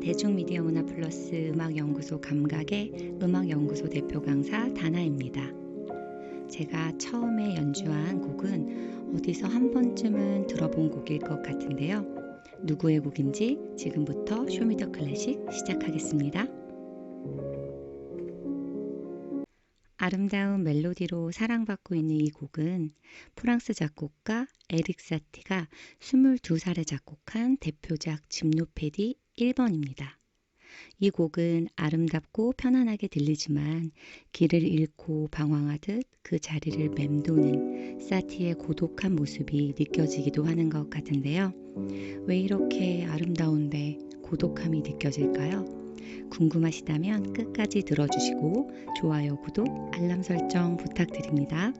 대중미디어 문화 플러스 음악연구소 감각의 음악연구소 대표 강사 다나입니다. 제가 처음에 연주한 곡은 어디서 한 번쯤은 들어본 곡일 것 같은데요. 누구의 곡인지 지금부터 쇼미더 클래식 시작하겠습니다. 아름다운 멜로디로 사랑받고 있는 이 곡은 프랑스 작곡가 에릭 사티가 22살에 작곡한 대표작 짐노페디 1번입니다. 이 곡은 아름답고 편안하게 들리지만 길을 잃고 방황하듯 그 자리를 맴도는 사티의 고독한 모습이 느껴지기도 하는 것 같은데요. 왜 이렇게 아름다운데 고독함이 느껴질까요? 궁금하시다면 끝까지 들어주시고 좋아요, 구독, 알람 설정 부탁드립니다.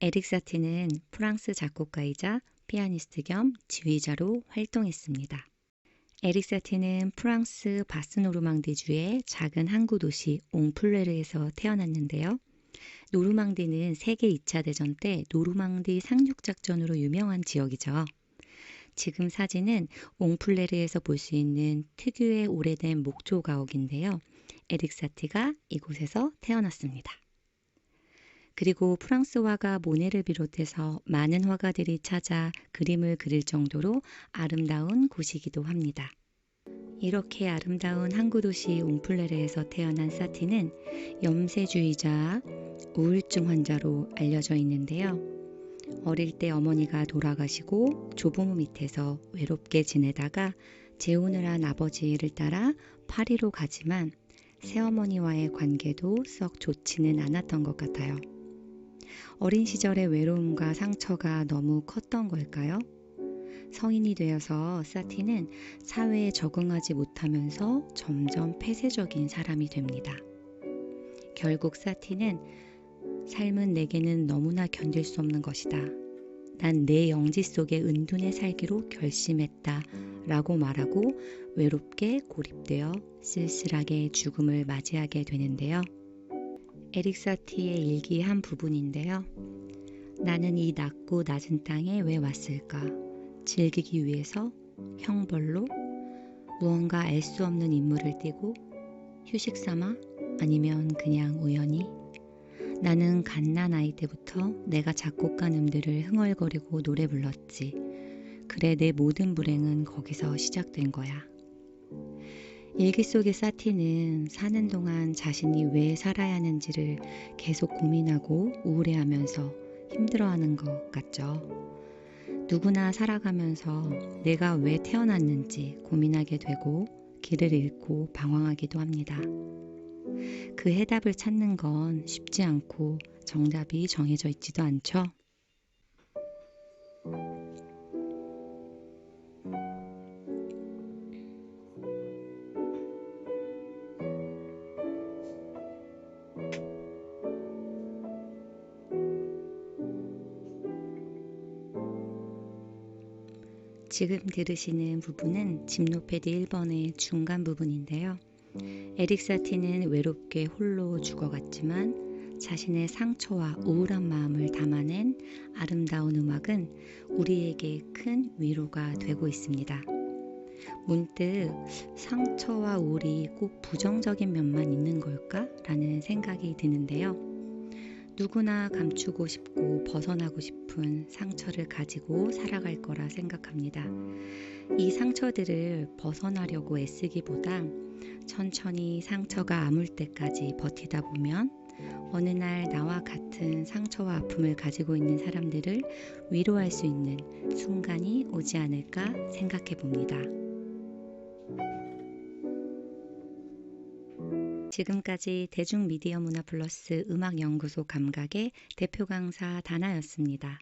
에릭 사티는 프랑스 작곡가이자 피아니스트 겸 지휘자로 활동했습니다. 에릭 사티는 프랑스 바스노르망디주의 작은 항구 도시 옹플레르에서 태어났는데요. 노르망디는 세계 2차 대전 때 노르망디 상륙작전으로 유명한 지역이죠. 지금 사진은 옹플레르에서 볼 수 있는 특유의 오래된 목조 가옥인데요. 에릭 사티가 이곳에서 태어났습니다. 그리고 프랑스 화가 모네를 비롯해서 많은 화가들이 찾아 그림을 그릴 정도로 아름다운 곳이기도 합니다. 이렇게 아름다운 항구 도시 옹플레르에서 태어난 사티는 염세주의자, 우울증 환자로 알려져 있는데요. 어릴 때 어머니가 돌아가시고 조부모 밑에서 외롭게 지내다가 재혼을 한 아버지를 따라 파리로 가지만 새어머니와의 관계도 썩 좋지는 않았던 것 같아요. 어린 시절의 외로움과 상처가 너무 컸던 걸까요? 성인이 되어서 사티는 사회에 적응하지 못하면서 점점 폐쇄적인 사람이 됩니다. 결국 사티는 삶은 내게는 너무나 견딜 수 없는 것이다. 난 내 영지 속에 은둔해 살기로 결심했다. 라고 말하고 외롭게 고립되어 쓸쓸하게 죽음을 맞이하게 되는데요. 에릭 사티의 일기 한 부분인데요. 나는 이 낮고 낮은 땅에 왜 왔을까? 즐기기 위해서 형벌로 무언가 알 수 없는 인물을 띠고 휴식 삼아 아니면 그냥 우연히 나는 갓난 아이 때부터 내가 작곡가 놈들을 흥얼거리고 노래 불렀지. 그래 내 모든 불행은 거기서 시작된 거야. 일기 속의 사티는 사는 동안 자신이 왜 살아야 하는지를 계속 고민하고 우울해하면서 힘들어하는 것 같죠. 누구나 살아가면서 내가 왜 태어났는지 고민하게 되고 길을 잃고 방황하기도 합니다. 그 해답을 찾는 건 쉽지 않고 정답이 정해져 있지도 않죠. 지금 들으시는 부분은 짐노패드 1번의 중간 부분인데요. 에릭 사티는 외롭게 홀로 죽어갔지만 자신의 상처와 우울한 마음을 담아낸 아름다운 음악은 우리에게 큰 위로가 되고 있습니다. 문득 상처와 우울이 꼭 부정적인 면만 있는 걸까? 라는 생각이 드는데요. 누구나 감추고 싶고 벗어나고 싶은 상처를 가지고 살아갈 거라 생각합니다. 이 상처들을 벗어나려고 애쓰기보다 천천히 상처가 아물 때까지 버티다 보면 어느 날 나와 같은 상처와 아픔을 가지고 있는 사람들을 위로할 수 있는 순간이 오지 않을까 생각해 봅니다. 지금까지 대중미디어 문화 플러스 음악연구소 감각의 대표 강사 다나였습니다.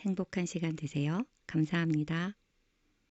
행복한 시간 되세요. 감사합니다.